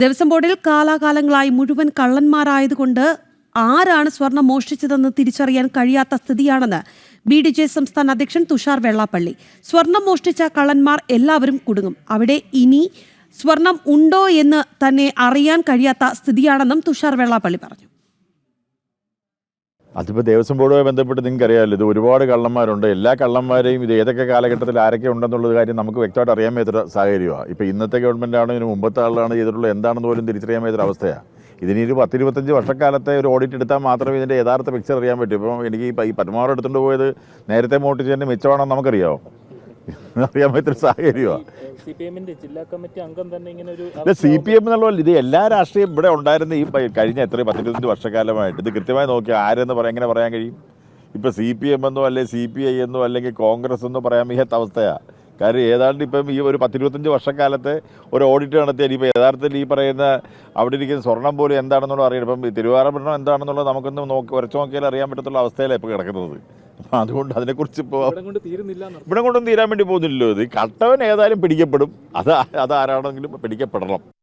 ദേവസ്വം ബോർഡിൽ കാലാകാലങ്ങളായി മുഴുവൻ കള്ളന്മാരായതുകൊണ്ട് ആരാണ് സ്വർണം മോഷ്ടിച്ചതെന്ന് തിരിച്ചറിയാൻ കഴിയാത്ത സ്ഥിതിയാണെന്ന് ബി ഡി ജെ സംസ്ഥാന അധ്യക്ഷൻ തുഷാർ വെള്ളാപ്പള്ളി. സ്വർണം മോഷ്ടിച്ച കള്ളന്മാർ എല്ലാവരും കുടുങ്ങും. അവിടെ ഇനി സ്വർണം ഉണ്ടോ എന്ന് തന്നെ അറിയാൻ കഴിയാത്ത സ്ഥിതിയാണെന്നും തുഷാർ വെള്ളാപ്പള്ളി പറഞ്ഞു. അതിപ്പോൾ ദേവസ്വം ബോർഡുമായി ബന്ധപ്പെട്ട് നിങ്ങൾക്ക് അറിയാമല്ലോ ഇത് ഒരുപാട് കള്ളന്മാരുണ്ട്. എല്ലാ കള്ളന്മാരെയും ഇത് ഏതൊക്കെ കാലഘട്ടത്തിൽ ആരൊക്കെ ഉണ്ടെന്നുള്ള കാര്യം നമുക്ക് വ്യക്തമായിട്ട് അറിയാൻ മേത്ര സാഹചര്യമാണ് ഇപ്പോൾ ഇന്നത്തെ ഗവൺമെന്റ് ആണോ ഇതിന് മുമ്പത്തെ ആളാണ് ചെയ്തിട്ടുള്ളത്. എന്താണെന്ന് പോലും തിരിച്ചറിയാൻ മേത്ര അവസ്ഥയാണ് ഇതിന് ഒരു പത്തിരുപത്തഞ്ച് വർഷക്കാലത്തെ ഒരു ഓഡിറ്റ് എടുത്താൽ മാത്രമേ ഇതിന്റെ യഥാർത്ഥ പിക്ചർ അറിയാൻ പറ്റൂ. ഇപ്പം എനിക്ക് ഈ പത്മാവർ എടുത്തുകൊണ്ട് പോയത് നേരത്തെ മോട്ടിച്ചതിന്റെ മിച്ചമാണോ നമുക്കറിയാമോ അറിയാൻ പറ്റൊരു സാഹചര്യമാണ് സി പി എമ്മിന്റെ ജില്ലാ കമ്മിറ്റി അംഗം തന്നെ ഇങ്ങനെ ഒരു ഇത് സി പി എം എന്നുള്ള ഇത് എല്ലാ രാഷ്ട്രീയം ഇവിടെ ഉണ്ടായിരുന്ന ഈ കഴിഞ്ഞ എത്ര പത്തിരുപത്തഞ്ച് വർഷക്കാലമായിട്ട്. ഇത് കൃത്യമായി നോക്കി ആരെന്ന് പറയാൻ എങ്ങനെ പറയാൻ കഴിയും? ഇപ്പോൾ സി പി എം എന്നോ അല്ലെങ്കിൽ സി പി ഐ എന്നോ അല്ലെങ്കിൽ കോൺഗ്രസ് എന്നോ പറയാൻ വയ്യാത്ത അവസ്ഥയാണ് കാര്യം ഏതാണ്ട് ഇപ്പം ഈ ഒരു പത്തിരുപത്തഞ്ച് വർഷക്കാലത്തെ ഒരു ഓഡിറ്റ് നടത്തിയാൽ ഇപ്പോൾ യഥാർത്ഥത്തിൽ ഈ പറയുന്ന അവിടെ ഇരിക്കുന്ന സ്വർണം പോലും എന്താണെന്നുള്ളത് അറിയണം ഇപ്പം തിരുവാറപ്പെടണം എന്താണെന്നുള്ളത് നമുക്കൊന്ന് നോക്കി ഉരച്ചു നോക്കിയാൽ അറിയാൻ പറ്റത്തുള്ള അവസ്ഥയിലാണ് ഇപ്പോൾ കിടക്കുന്നത്? അപ്പം അതുകൊണ്ട് അതിനെക്കുറിച്ച് ഇപ്പോൾ ഇവിടെ കൊണ്ട് തീരാൻ വേണ്ടി പോകുന്നില്ലല്ലോ ഇത്. കട്ടവൻ ഏതായാലും പിടിക്കപ്പെടും. അത് അതാരാണെങ്കിലും പിടിക്കപ്പെടണം.